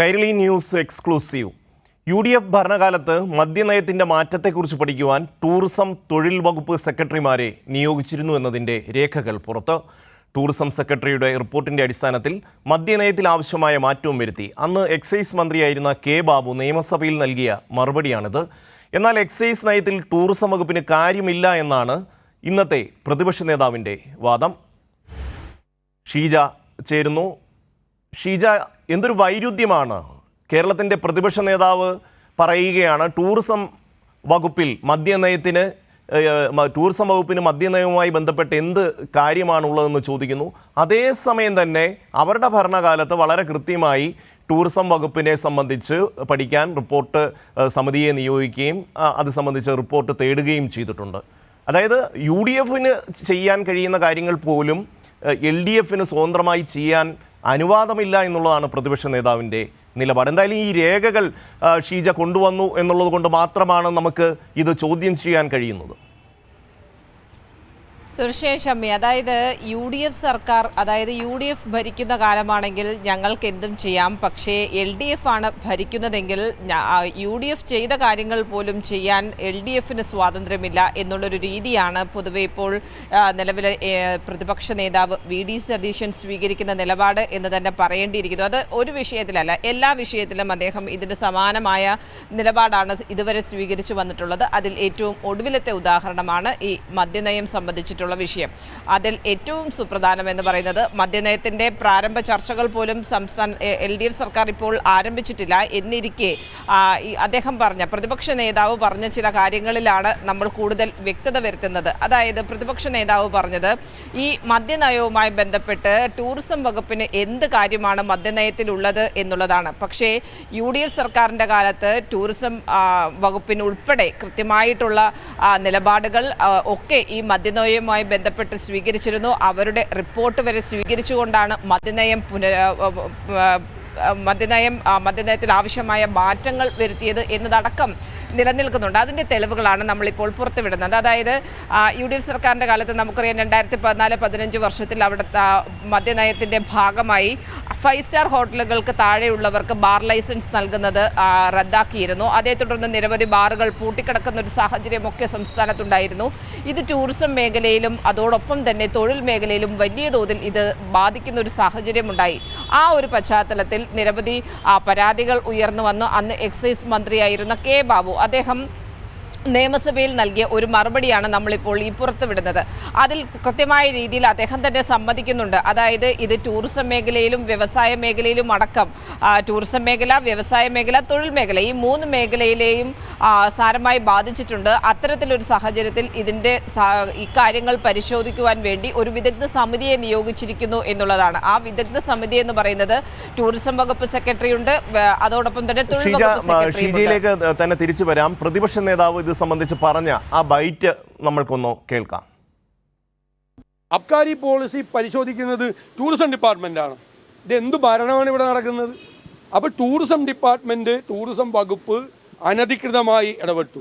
Kairali news exclusive. U D F ഭരണകാലത്ത് മദ്യനയത്തിന്റെ മാറ്റത്തെക്കുറിച്ച് പഠിക്കുവാൻ ടൂറിസം തൊഴിൽ വകുപ്പ് സെക്രട്ടറിമാരെ നിയോഗിച്ചിരുന്നു എന്നതിന്റെ രേഖകൾ പുറത്ത്. ടൂറിസം സെക്രട്ടറിയുടെ റിപ്പോർട്ടിന്റെ അടിസ്ഥാനത്തിൽ മദ്യനയത്തിൽ ആവശ്യമായ മാറ്റവും വരുത്തി. അന്ന് എക്സൈസ് മന്ത്രിയായിരുന്ന കെ ബാബു നിയമസഭയിൽ നൽകിയ മറുപടിയാണിത്. എന്നാൽ എക്സൈസ് നയത്തിൽ ടൂറിസം വകുപ്പിന് കാര്യമില്ല എന്നാണ് ഇന്നത്തെ പ്രതിപക്ഷ നേതാവിന്റെ വാദം. ഷീജ ചേരുന്നു. ഷീജ എന്തൊരു വൈരുദ്ധ്യമാണ്? കേരളത്തിന്റെ പ്രതിപക്ഷ നേതാവ് പറയുകയാണ് ടൂറിസം വകുപ്പിൽ മദ്യനയത്തിന് ടൂറിസം വകുപ്പിന് മദ്യനയവുമായി ബന്ധപ്പെട്ട് എന്ത് കാര്യമാണുള്ളതെന്ന് ചോദിക്കുന്നു. അതേസമയം തന്നെ അവരുടെ ഭരണകാലത്ത് വളരെ കൃത്യമായി ടൂറിസം വകുപ്പിനെ സംബന്ധിച്ച് പഠിക്കാൻ റിപ്പോർട്ട് സമിതിയെ നിയോഗിക്കുകയും അത് സംബന്ധിച്ച് റിപ്പോർട്ട് തേടുകയും ചെയ്തിട്ടുണ്ട്. അതായത് യു ഡി എഫിന് ചെയ്യാൻ കഴിയുന്ന കാര്യങ്ങൾ പോലും എൽ ഡി എഫിന് സ്വതന്ത്രമായി ചെയ്യാൻ അനുവാദമില്ല എന്നുള്ളതാണ് പ്രതിപക്ഷ നേതാവിന്റെ നിലപാട്. എന്തായാലും ഈ രേഖകൾ ഷീജ കൊണ്ടുവന്നു എന്നുള്ളത് കൊണ്ട് മാത്രമാണ് നമുക്ക് ഇത് ചോദ്യം ചെയ്യാൻ കഴിയുന്നത്. തീർച്ചയായും ഷമ്മി. അതായത് യു ഡി എഫ് സർക്കാർ അതായത് യു ഡി എഫ് ഭരിക്കുന്ന കാലമാണെങ്കിൽ ഞങ്ങൾക്ക് എന്തും ചെയ്യാം. പക്ഷേ എൽ ഡി എഫ് ആണ് ഭരിക്കുന്നതെങ്കിൽ യു ഡി എഫ് ചെയ്ത കാര്യങ്ങൾ പോലും ചെയ്യാൻ എൽ ഡി എഫിന് സ്വാതന്ത്ര്യമില്ല എന്നുള്ളൊരു രീതിയാണ് പൊതുവെ ഇപ്പോൾ നിലവിലെ പ്രതിപക്ഷ നേതാവ് വി ഡി സതീശൻ സ്വീകരിക്കുന്ന നിലപാട് എന്ന് തന്നെ പറയേണ്ടിയിരിക്കുന്നു. അത് ഒരു വിഷയത്തിലല്ല എല്ലാ വിഷയത്തിലും അദ്ദേഹം ഇതിന് സമാനമായ നിലപാടാണ് ഇതുവരെ സ്വീകരിച്ചു വന്നിട്ടുള്ളത്. അതിൽ ഏറ്റവും ഒടുവിലത്തെ ഉദാഹരണമാണ് ഈ മദ്യനയം സംബന്ധിച്ചിട്ടുള്ള വിഷയം. അതിൽ ഏറ്റവും സുപ്രധാനം എന്ന് പറയുന്നത് മദ്യനയത്തിന്റെ പ്രാരംഭ ചർച്ചകൾ പോലും സംസ്ഥാന എൽ ഡി എഫ് സർക്കാർ ഇപ്പോൾ ആരംഭിച്ചിട്ടില്ല എന്നിരിക്കെ അദ്ദേഹം പറഞ്ഞ പ്രതിപക്ഷ നേതാവ് പറഞ്ഞ ചില കാര്യങ്ങളിലാണ് നമ്മൾ കൂടുതൽ വ്യക്തത വരുത്തുന്നത്. അതായത് പ്രതിപക്ഷ നേതാവ് പറഞ്ഞത് ഈ മദ്യനയവുമായി ബന്ധപ്പെട്ട് ടൂറിസം വകുപ്പിന് എന്ത് കാര്യമാണ് മദ്യനയത്തിലുള്ളത് എന്നുള്ളതാണ്. പക്ഷേ യു ഡി എഫ് സർക്കാരിന്റെ കാലത്ത് ടൂറിസം വകുപ്പിനുൾപ്പെടെ കൃത്യമായിട്ടുള്ള നിലപാടുകൾ ഒക്കെ ഈ മദ്യനയവുമായി ബന്ധപ്പെട്ട് സ്വീകരിച്ചിരുന്നു. അവരുടെ റിപ്പോർട്ട് വരെ സ്വീകരിച്ചുകൊണ്ടാണ് മദ്യനയം പുനര മദ്യനയം മദ്യനയത്തിൽ ആവശ്യമായ മാറ്റങ്ങൾ വരുത്തിയത് എന്നതടക്കം നിലനിൽക്കുന്നുണ്ട്. അതിന്റെ തെളിവുകളാണ് നമ്മളിപ്പോൾ പുറത്തുവിടുന്നത്. അതായത് യു ഡി എഫ് സർക്കാരിന്റെ കാലത്ത് നമുക്കറിയാം രണ്ടായിരത്തി പതിനാല് പതിനഞ്ച് വർഷത്തിൽ അവിടുത്തെ മദ്യനയത്തിന്റെ ഭാഗമായി ഫൈവ് സ്റ്റാർ ഹോട്ടലുകൾക്ക് താഴെയുള്ളവർക്ക് ബാർ ലൈസൻസ് നൽകുന്നത് റദ്ദാക്കിയിരുന്നു. അതേ തുടർന്ന് നിരവധി ബാറുകൾ പൂട്ടിക്കിടക്കുന്ന ഒരു സാഹചര്യമൊക്കെ സംസ്ഥാനത്തുണ്ടായിരുന്നു. ഇത് ടൂറിസം മേഖലയിലും അതോടൊപ്പം തന്നെ തൊഴിൽ മേഖലയിലും വലിയ തോതിൽ ഇത് ബാധിക്കുന്ന ഒരു സാഹചര്യമുണ്ടായി. ആ ഒരു പശ്ചാത്തലത്തിൽ നിരവധി പരാതികൾ ഉയർന്നു വന്നു. അന്ന് എക്സൈസ് മന്ത്രിയായിരുന്ന കെ ബാബു അദ്ദേഹം നിയമസഭയിൽ നൽകിയ ഒരു മറുപടിയാണ് നമ്മളിപ്പോൾ ഈ പുറത്തുവിടുന്നത് അതിൽ കൃത്യമായ രീതിയിൽ അദ്ദേഹം തന്നെ സമ്മതിക്കുന്നുണ്ട്. അതായത് ഇത് ടൂറിസം മേഖലയിലും വ്യവസായ മേഖലയിലും അടക്കം ടൂറിസം മേഖല വ്യവസായ മേഖല തൊഴിൽ മേഖല ഈ മൂന്ന് മേഖലയിലെയും സാരമായി ബാധിച്ചിട്ടുണ്ട്. അത്തരത്തിലൊരു സാഹചര്യത്തിൽ ഇതിന്റെ ഇക്കാര്യങ്ങൾ പരിശോധിക്കുവാൻ വേണ്ടി ഒരു വിദഗ്ധ സമിതിയെ നിയോഗിച്ചിരിക്കുന്നു എന്നുള്ളതാണ്. ആ വിദഗ്ധ സമിതി എന്ന് പറയുന്നത് ടൂറിസം വകുപ്പ് സെക്രട്ടറി ഉണ്ട് അതോടൊപ്പം തന്നെ തൊഴിൽ വകുപ്പ്. ഷീജയിലേക്ക് തന്നെ തിരിച്ചു വരാം. പ്രതിപക്ഷ നേതാവ് സംബന്ധിച്ച് പറഞ്ഞ ആ ബൈറ്റ് നമ്മൾക്കൊന്ന് കേൾക്കാം. അബ്കാരി പോളിസി പരിശോധിക്കുന്നത് ടൂറിസം ഡിപ്പാർട്ട്മെന്റാണ് ഇത് എന്ത് ഭരണമാണ് ഇവിടെ നടക്കുന്നത്? അപ്പോൾ ടൂറിസം ഡിപ്പാർട്ട്മെന്റ് ടൂറിസം വകുപ്പ് അനധികൃതമായി ഇടപെട്ടു.